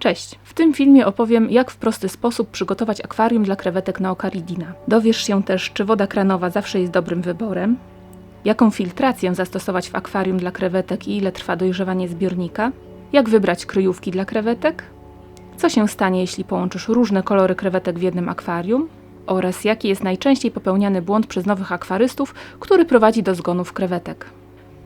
Cześć! W tym filmie opowiem, jak w prosty sposób przygotować akwarium dla krewetek neokaridina. Dowiesz się też, czy woda kranowa zawsze jest dobrym wyborem, jaką filtrację zastosować w akwarium dla krewetek i ile trwa dojrzewanie zbiornika, jak wybrać kryjówki dla krewetek, co się stanie, jeśli połączysz różne kolory krewetek w jednym akwarium oraz jaki jest najczęściej popełniany błąd przez nowych akwarystów, który prowadzi do zgonów krewetek.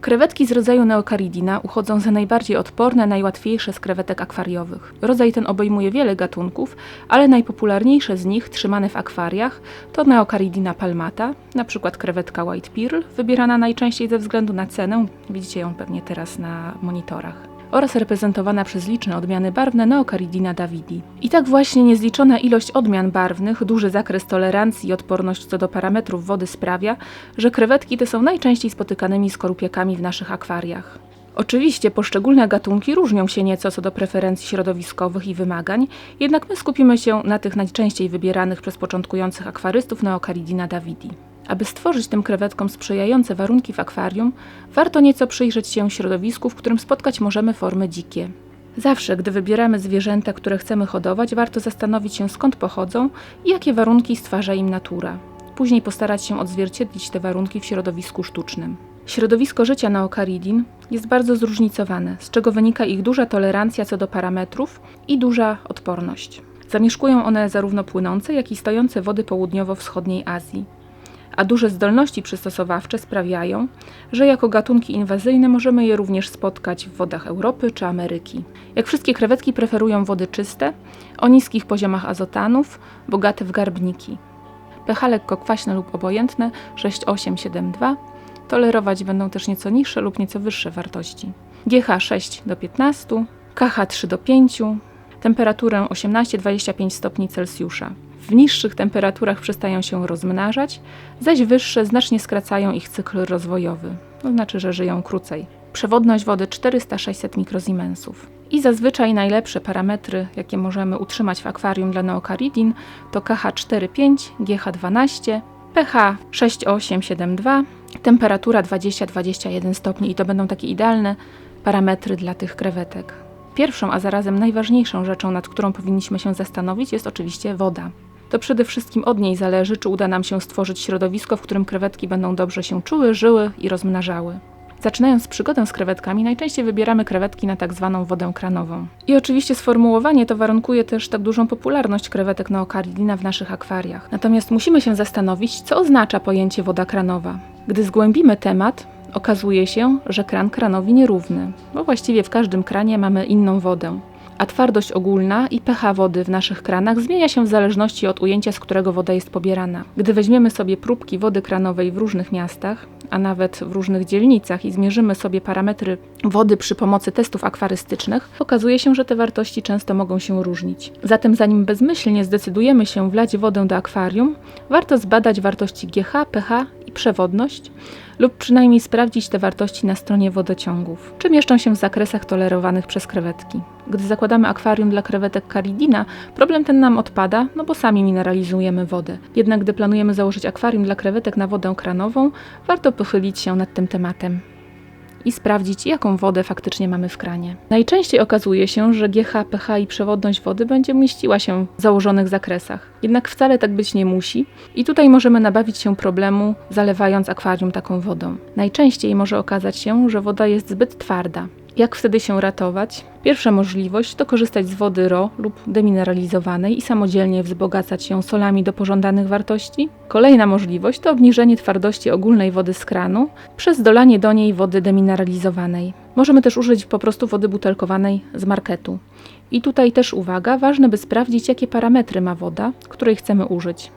Krewetki z rodzaju neokaridina uchodzą za najbardziej odporne, najłatwiejsze z krewetek akwariowych. Rodzaj ten obejmuje wiele gatunków, ale najpopularniejsze z nich trzymane w akwariach to neokaridina palmata, np. krewetka white pearl, wybierana najczęściej ze względu na cenę, widzicie ją pewnie teraz na monitorach oraz reprezentowana przez liczne odmiany barwne Neocaridina davidi. I tak właśnie niezliczona ilość odmian barwnych, duży zakres tolerancji i odporność co do parametrów wody sprawia, że krewetki te są najczęściej spotykanymi skorupiakami w naszych akwariach. Oczywiście poszczególne gatunki różnią się nieco co do preferencji środowiskowych i wymagań, jednak my skupimy się na tych najczęściej wybieranych przez początkujących akwarystów Neocaridina davidi. Aby stworzyć tym krewetkom sprzyjające warunki w akwarium, warto nieco przyjrzeć się środowisku, w którym spotkać możemy formy dzikie. Zawsze, gdy wybieramy zwierzęta, które chcemy hodować, warto zastanowić się skąd pochodzą i jakie warunki stwarza im natura. Później postarać się odzwierciedlić te warunki w środowisku sztucznym. Środowisko życia neokaridin jest bardzo zróżnicowane, z czego wynika ich duża tolerancja co do parametrów i duża odporność. Zamieszkują one zarówno płynące, jak i stojące wody południowo-wschodniej Azji a duże zdolności przystosowawcze sprawiają, że jako gatunki inwazyjne możemy je również spotkać w wodach Europy czy Ameryki. Jak wszystkie krewetki preferują wody czyste, o niskich poziomach azotanów, bogate w garbniki. pH lekko kwaśne lub obojętne 6,8-7,2 tolerować będą też nieco niższe lub nieco wyższe wartości. GH 6 do 15, KH 3 do 5, temperaturę 18-25 stopni Celsjusza. W niższych temperaturach przestają się rozmnażać, zaś wyższe znacznie skracają ich cykl rozwojowy, to znaczy, że żyją krócej. Przewodność wody 400-600 mikrozimensów. I zazwyczaj najlepsze parametry, jakie możemy utrzymać w akwarium dla neokaridin to KH 4,5, GH 12, pH 6,872, temperatura 20-21 stopni i to będą takie idealne parametry dla tych krewetek. Pierwszą, a zarazem najważniejszą rzeczą, nad którą powinniśmy się zastanowić, jest oczywiście woda to przede wszystkim od niej zależy, czy uda nam się stworzyć środowisko, w którym krewetki będą dobrze się czuły, żyły i rozmnażały. Zaczynając przygodę z krewetkami, najczęściej wybieramy krewetki na tak zwaną wodę kranową. I oczywiście sformułowanie to warunkuje też tak dużą popularność krewetek neokaridina w naszych akwariach. Natomiast musimy się zastanowić, co oznacza pojęcie woda kranowa. Gdy zgłębimy temat, okazuje się, że kran kranowi nierówny, bo właściwie w każdym kranie mamy inną wodę a twardość ogólna i pH wody w naszych kranach zmienia się w zależności od ujęcia, z którego woda jest pobierana. Gdy weźmiemy sobie próbki wody kranowej w różnych miastach, a nawet w różnych dzielnicach i zmierzymy sobie parametry wody przy pomocy testów akwarystycznych, okazuje się, że te wartości często mogą się różnić. Zatem zanim bezmyślnie zdecydujemy się wlać wodę do akwarium, warto zbadać wartości GH, pH i przewodność, lub przynajmniej sprawdzić te wartości na stronie wodociągów, czy mieszczą się w zakresach tolerowanych przez krewetki. Gdy zakładamy akwarium dla krewetek caridina, problem ten nam odpada, no bo sami mineralizujemy wodę. Jednak gdy planujemy założyć akwarium dla krewetek na wodę kranową, warto pochylić się nad tym tematem i sprawdzić, jaką wodę faktycznie mamy w kranie. Najczęściej okazuje się, że GH, pH i przewodność wody będzie mieściła się w założonych zakresach. Jednak wcale tak być nie musi i tutaj możemy nabawić się problemu, zalewając akwarium taką wodą. Najczęściej może okazać się, że woda jest zbyt twarda. Jak wtedy się ratować? Pierwsza możliwość to korzystać z wody RO lub demineralizowanej i samodzielnie wzbogacać ją solami do pożądanych wartości. Kolejna możliwość to obniżenie twardości ogólnej wody z kranu przez dolanie do niej wody demineralizowanej. Możemy też użyć po prostu wody butelkowanej z marketu. I tutaj też uwaga, ważne by sprawdzić jakie parametry ma woda, której chcemy użyć,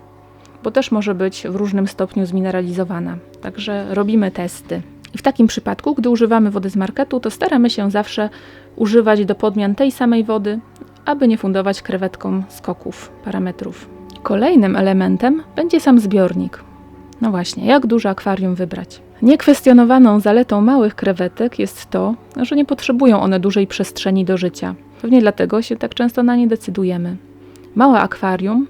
bo też może być w różnym stopniu zmineralizowana. Także robimy testy. I w takim przypadku, gdy używamy wody z marketu, to staramy się zawsze używać do podmian tej samej wody, aby nie fundować krewetkom skoków, parametrów. Kolejnym elementem będzie sam zbiornik. No właśnie, jak duże akwarium wybrać? Niekwestionowaną zaletą małych krewetek jest to, że nie potrzebują one dużej przestrzeni do życia. Pewnie dlatego się tak często na nie decydujemy. Małe akwarium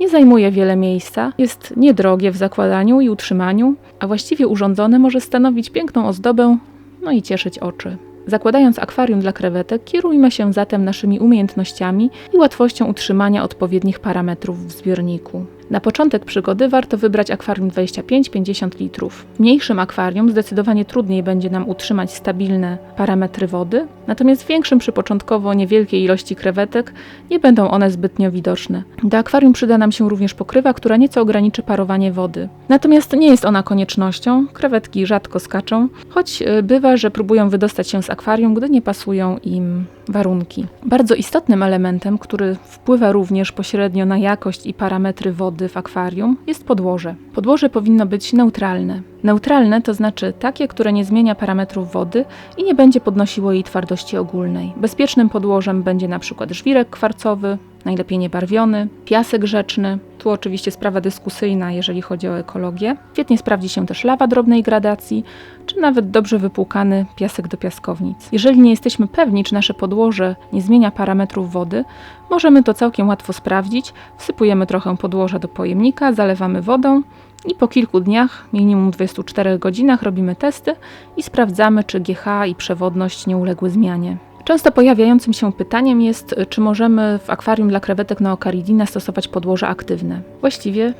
nie zajmuje wiele miejsca, jest niedrogie w zakładaniu i utrzymaniu, a właściwie urządzone może stanowić piękną ozdobę, no i cieszyć oczy. Zakładając akwarium dla krewetek, kierujmy się zatem naszymi umiejętnościami i łatwością utrzymania odpowiednich parametrów w zbiorniku. Na początek przygody warto wybrać akwarium 25-50 litrów. W mniejszym akwarium zdecydowanie trudniej będzie nam utrzymać stabilne parametry wody, natomiast w większym przy początkowo niewielkiej ilości krewetek nie będą one zbytnio widoczne. Do akwarium przyda nam się również pokrywa, która nieco ograniczy parowanie wody. Natomiast nie jest ona koniecznością, krewetki rzadko skaczą, choć y, bywa, że próbują wydostać się z akwarium, gdy nie pasują im warunki. Bardzo istotnym elementem, który wpływa również pośrednio na jakość i parametry wody w akwarium, jest podłoże. Podłoże powinno być neutralne. Neutralne to znaczy takie, które nie zmienia parametrów wody i nie będzie podnosiło jej twardości ogólnej. Bezpiecznym podłożem będzie na przykład żwirek kwarcowy, najlepiej niebarwiony, piasek rzeczny. Tu oczywiście sprawa dyskusyjna, jeżeli chodzi o ekologię. Świetnie sprawdzi się też lawa drobnej gradacji, czy nawet dobrze wypłukany piasek do piaskownic. Jeżeli nie jesteśmy pewni, czy nasze podłoże nie zmienia parametrów wody, możemy to całkiem łatwo sprawdzić. Wsypujemy trochę podłoża do pojemnika, zalewamy wodą i po kilku dniach, minimum 24 godzinach, robimy testy i sprawdzamy, czy GH i przewodność nie uległy zmianie. Często pojawiającym się pytaniem jest, czy możemy w akwarium dla krewetek neokaridina stosować podłoże aktywne. Właściwie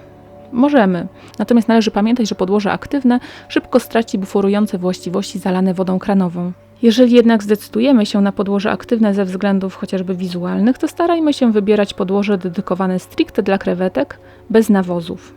możemy. Natomiast należy pamiętać, że podłoże aktywne szybko straci buforujące właściwości zalane wodą kranową. Jeżeli jednak zdecydujemy się na podłoże aktywne ze względów chociażby wizualnych, to starajmy się wybierać podłoże dedykowane stricte dla krewetek, bez nawozów.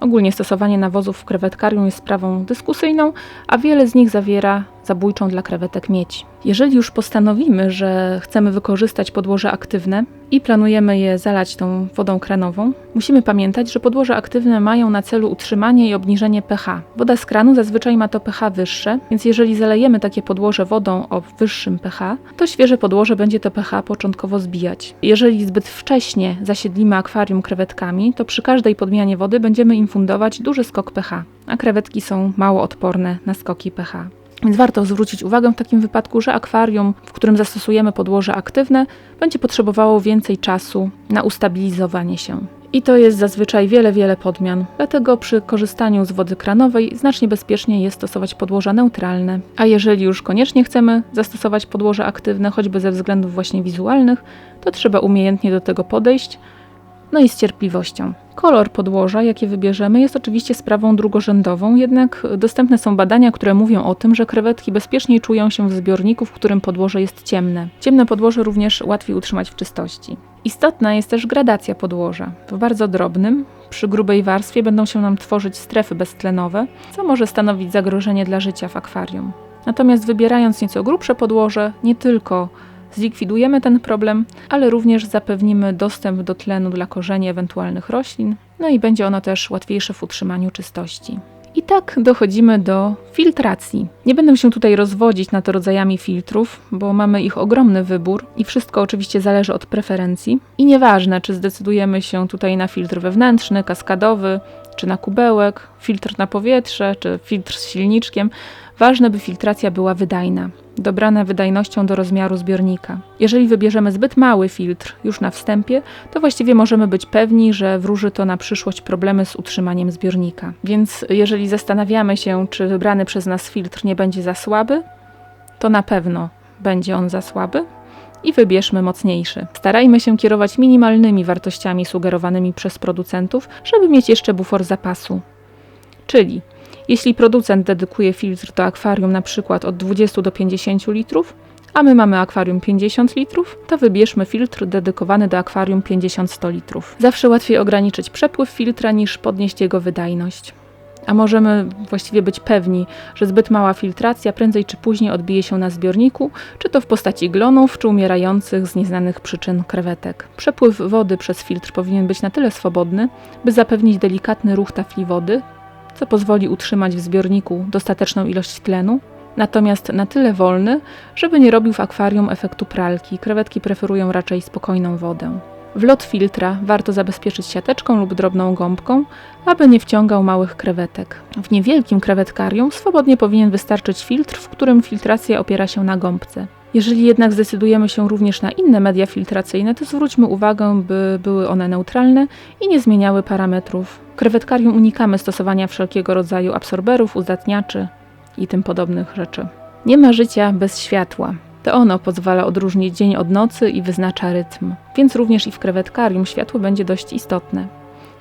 Ogólnie stosowanie nawozów w krewetkarium jest sprawą dyskusyjną, a wiele z nich zawiera zabójczą dla krewetek miedź. Jeżeli już postanowimy, że chcemy wykorzystać podłoże aktywne i planujemy je zalać tą wodą kranową, musimy pamiętać, że podłoże aktywne mają na celu utrzymanie i obniżenie pH. Woda z kranu zazwyczaj ma to pH wyższe, więc jeżeli zalejemy takie podłoże wodą o wyższym pH, to świeże podłoże będzie to pH początkowo zbijać. Jeżeli zbyt wcześnie zasiedlimy akwarium krewetkami, to przy każdej podmianie wody będziemy im fundować duży skok pH, a krewetki są mało odporne na skoki pH. Więc warto zwrócić uwagę w takim wypadku, że akwarium, w którym zastosujemy podłoże aktywne, będzie potrzebowało więcej czasu na ustabilizowanie się. I to jest zazwyczaj wiele, wiele podmian. Dlatego przy korzystaniu z wody kranowej znacznie bezpieczniej jest stosować podłoża neutralne. A jeżeli już koniecznie chcemy zastosować podłoże aktywne, choćby ze względów właśnie wizualnych, to trzeba umiejętnie do tego podejść, no i z cierpliwością. Kolor podłoża, jakie wybierzemy, jest oczywiście sprawą drugorzędową, jednak dostępne są badania, które mówią o tym, że krewetki bezpieczniej czują się w zbiorniku, w którym podłoże jest ciemne. Ciemne podłoże również łatwiej utrzymać w czystości. Istotna jest też gradacja podłoża. W bardzo drobnym, przy grubej warstwie będą się nam tworzyć strefy beztlenowe, co może stanowić zagrożenie dla życia w akwarium. Natomiast wybierając nieco grubsze podłoże, nie tylko zlikwidujemy ten problem, ale również zapewnimy dostęp do tlenu dla korzeni ewentualnych roślin, no i będzie ono też łatwiejsze w utrzymaniu czystości. I tak dochodzimy do filtracji. Nie będę się tutaj rozwodzić nad rodzajami filtrów, bo mamy ich ogromny wybór i wszystko oczywiście zależy od preferencji. I nieważne, czy zdecydujemy się tutaj na filtr wewnętrzny, kaskadowy, czy na kubełek, filtr na powietrze, czy filtr z silniczkiem, ważne by filtracja była wydajna dobrane wydajnością do rozmiaru zbiornika. Jeżeli wybierzemy zbyt mały filtr już na wstępie, to właściwie możemy być pewni, że wróży to na przyszłość problemy z utrzymaniem zbiornika. Więc jeżeli zastanawiamy się, czy wybrany przez nas filtr nie będzie za słaby, to na pewno będzie on za słaby i wybierzmy mocniejszy. Starajmy się kierować minimalnymi wartościami sugerowanymi przez producentów, żeby mieć jeszcze bufor zapasu. Czyli jeśli producent dedykuje filtr do akwarium na przykład od 20 do 50 litrów, a my mamy akwarium 50 litrów, to wybierzmy filtr dedykowany do akwarium 50-100 litrów. Zawsze łatwiej ograniczyć przepływ filtra niż podnieść jego wydajność. A możemy właściwie być pewni, że zbyt mała filtracja prędzej czy później odbije się na zbiorniku, czy to w postaci glonów, czy umierających z nieznanych przyczyn krewetek. Przepływ wody przez filtr powinien być na tyle swobodny, by zapewnić delikatny ruch tafli wody, co pozwoli utrzymać w zbiorniku dostateczną ilość tlenu, natomiast na tyle wolny, żeby nie robił w akwarium efektu pralki. Krewetki preferują raczej spokojną wodę. Wlot filtra warto zabezpieczyć siateczką lub drobną gąbką, aby nie wciągał małych krewetek. W niewielkim krewetkarium swobodnie powinien wystarczyć filtr, w którym filtracja opiera się na gąbce. Jeżeli jednak zdecydujemy się również na inne media filtracyjne, to zwróćmy uwagę, by były one neutralne i nie zmieniały parametrów. W krewetkarium unikamy stosowania wszelkiego rodzaju absorberów, uzdatniaczy i tym podobnych rzeczy. Nie ma życia bez światła. To ono pozwala odróżnić dzień od nocy i wyznacza rytm, więc również i w krewetkarium światło będzie dość istotne.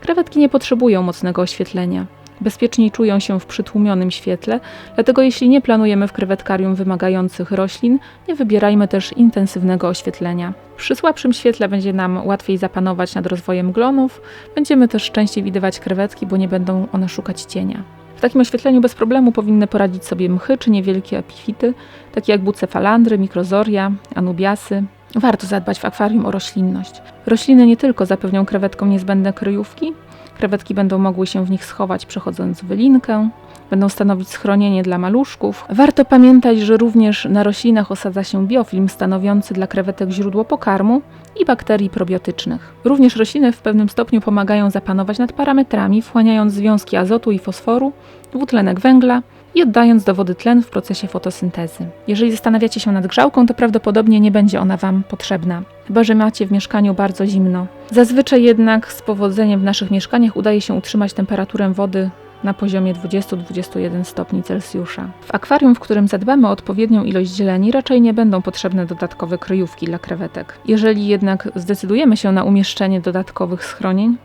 Krewetki nie potrzebują mocnego oświetlenia. Bezpieczniej czują się w przytłumionym świetle, dlatego jeśli nie planujemy w krewetkarium wymagających roślin, nie wybierajmy też intensywnego oświetlenia. Przy słabszym świetle będzie nam łatwiej zapanować nad rozwojem glonów, będziemy też częściej widywać krewetki, bo nie będą one szukać cienia. W takim oświetleniu bez problemu powinny poradzić sobie mchy czy niewielkie epifity, takie jak bucefalandry, mikrozoria, anubiasy. Warto zadbać w akwarium o roślinność. Rośliny nie tylko zapewnią krewetkom niezbędne kryjówki, krewetki będą mogły się w nich schować przechodząc wylinkę, będą stanowić schronienie dla maluszków. Warto pamiętać, że również na roślinach osadza się biofilm stanowiący dla krewetek źródło pokarmu i bakterii probiotycznych. Również rośliny w pewnym stopniu pomagają zapanować nad parametrami, wchłaniając związki azotu i fosforu, dwutlenek węgla i oddając do wody tlen w procesie fotosyntezy. Jeżeli zastanawiacie się nad grzałką, to prawdopodobnie nie będzie ona Wam potrzebna, chyba że macie w mieszkaniu bardzo zimno. Zazwyczaj jednak z powodzeniem w naszych mieszkaniach udaje się utrzymać temperaturę wody na poziomie 20-21 stopni Celsjusza. W akwarium, w którym zadbamy o odpowiednią ilość zieleni, raczej nie będą potrzebne dodatkowe kryjówki dla krewetek. Jeżeli jednak zdecydujemy się na umieszczenie dodatkowych schronień,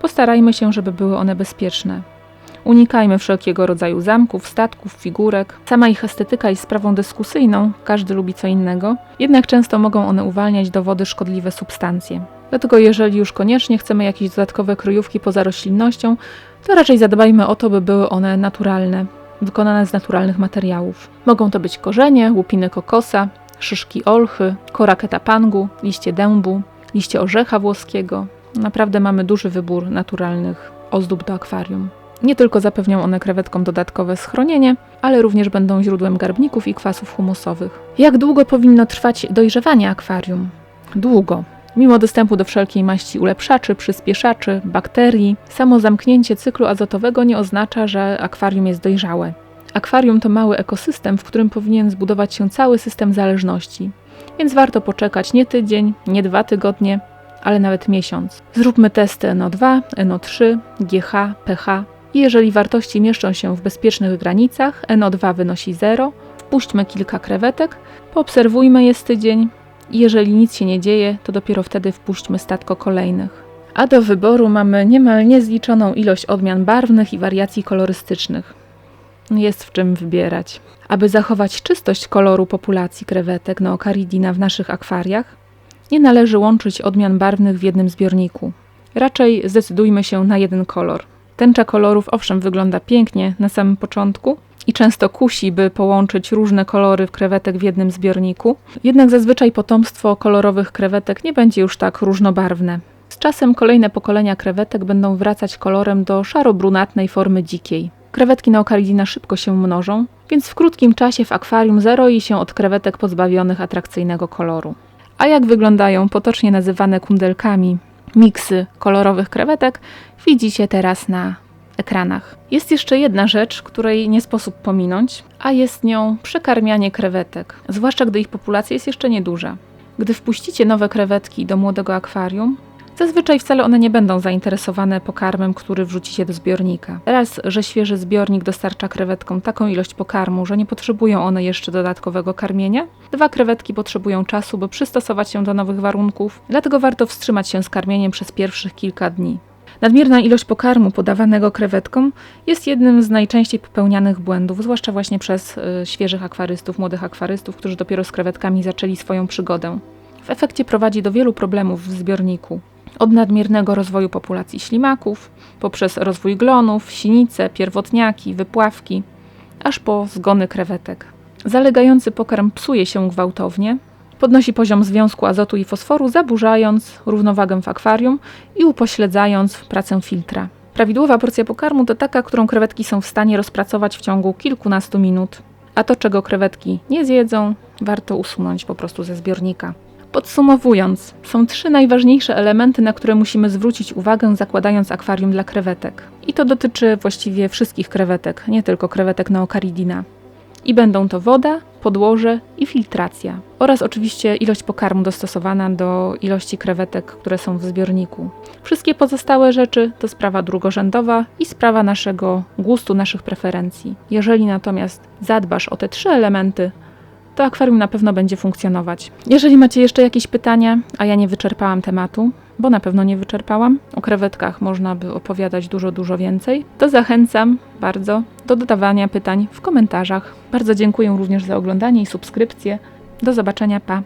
postarajmy się, żeby były one bezpieczne. Unikajmy wszelkiego rodzaju zamków, statków, figurek. Sama ich estetyka jest sprawą dyskusyjną, każdy lubi co innego, jednak często mogą one uwalniać do wody szkodliwe substancje. Dlatego jeżeli już koniecznie chcemy jakieś dodatkowe kryjówki poza roślinnością, to raczej zadbajmy o to, by były one naturalne, wykonane z naturalnych materiałów. Mogą to być korzenie, łupiny kokosa, szyszki olchy, kora ketapangu, liście dębu, liście orzecha włoskiego. Naprawdę mamy duży wybór naturalnych ozdób do akwarium. Nie tylko zapewnią one krewetkom dodatkowe schronienie, ale również będą źródłem garbników i kwasów humusowych. Jak długo powinno trwać dojrzewanie akwarium? Długo. Mimo dostępu do wszelkiej maści ulepszaczy, przyspieszaczy, bakterii, samo zamknięcie cyklu azotowego nie oznacza, że akwarium jest dojrzałe. Akwarium to mały ekosystem, w którym powinien zbudować się cały system zależności, więc warto poczekać nie tydzień, nie dwa tygodnie, ale nawet miesiąc. Zróbmy testy NO2, NO3, GH, pH i jeżeli wartości mieszczą się w bezpiecznych granicach, NO2 wynosi 0, wpuśćmy kilka krewetek, poobserwujmy je z tydzień, jeżeli nic się nie dzieje, to dopiero wtedy wpuśćmy statko kolejnych. A do wyboru mamy niemal niezliczoną ilość odmian barwnych i wariacji kolorystycznych. Jest w czym wybierać. Aby zachować czystość koloru populacji krewetek Noocaridina w naszych akwariach, nie należy łączyć odmian barwnych w jednym zbiorniku. Raczej zdecydujmy się na jeden kolor. Tęcza kolorów owszem wygląda pięknie na samym początku, i często kusi, by połączyć różne kolory krewetek w jednym zbiorniku. Jednak zazwyczaj potomstwo kolorowych krewetek nie będzie już tak różnobarwne. Z czasem kolejne pokolenia krewetek będą wracać kolorem do szaro-brunatnej formy dzikiej. Krewetki naokaridina szybko się mnożą, więc w krótkim czasie w akwarium zaroi się od krewetek pozbawionych atrakcyjnego koloru. A jak wyglądają potocznie nazywane kundelkami miksy kolorowych krewetek, widzicie teraz na ekranach. Jest jeszcze jedna rzecz, której nie sposób pominąć, a jest nią przekarmianie krewetek, zwłaszcza gdy ich populacja jest jeszcze nieduża. Gdy wpuścicie nowe krewetki do młodego akwarium, Zazwyczaj wcale one nie będą zainteresowane pokarmem, który wrzucicie do zbiornika. Raz, że świeży zbiornik dostarcza krewetkom taką ilość pokarmu, że nie potrzebują one jeszcze dodatkowego karmienia. Dwa, krewetki potrzebują czasu, by przystosować się do nowych warunków, dlatego warto wstrzymać się z karmieniem przez pierwszych kilka dni. Nadmierna ilość pokarmu podawanego krewetkom jest jednym z najczęściej popełnianych błędów, zwłaszcza właśnie przez y, świeżych akwarystów, młodych akwarystów, którzy dopiero z krewetkami zaczęli swoją przygodę. W efekcie prowadzi do wielu problemów w zbiorniku. Od nadmiernego rozwoju populacji ślimaków, poprzez rozwój glonów, sinice, pierwotniaki, wypławki, aż po zgony krewetek. Zalegający pokarm psuje się gwałtownie, Podnosi poziom związku azotu i fosforu, zaburzając równowagę w akwarium i upośledzając pracę filtra. Prawidłowa porcja pokarmu to taka, którą krewetki są w stanie rozpracować w ciągu kilkunastu minut, a to, czego krewetki nie zjedzą, warto usunąć po prostu ze zbiornika. Podsumowując, są trzy najważniejsze elementy, na które musimy zwrócić uwagę, zakładając akwarium dla krewetek. I to dotyczy właściwie wszystkich krewetek, nie tylko krewetek neokaridina. I będą to woda, podłoże i filtracja. Oraz oczywiście ilość pokarmu dostosowana do ilości krewetek, które są w zbiorniku. Wszystkie pozostałe rzeczy to sprawa drugorzędowa i sprawa naszego gustu, naszych preferencji. Jeżeli natomiast zadbasz o te trzy elementy, to akwarium na pewno będzie funkcjonować. Jeżeli macie jeszcze jakieś pytania, a ja nie wyczerpałam tematu, bo na pewno nie wyczerpałam, o krewetkach można by opowiadać dużo, dużo więcej, to zachęcam bardzo do dodawania pytań w komentarzach. Bardzo dziękuję również za oglądanie i subskrypcję. Do zobaczenia, pa!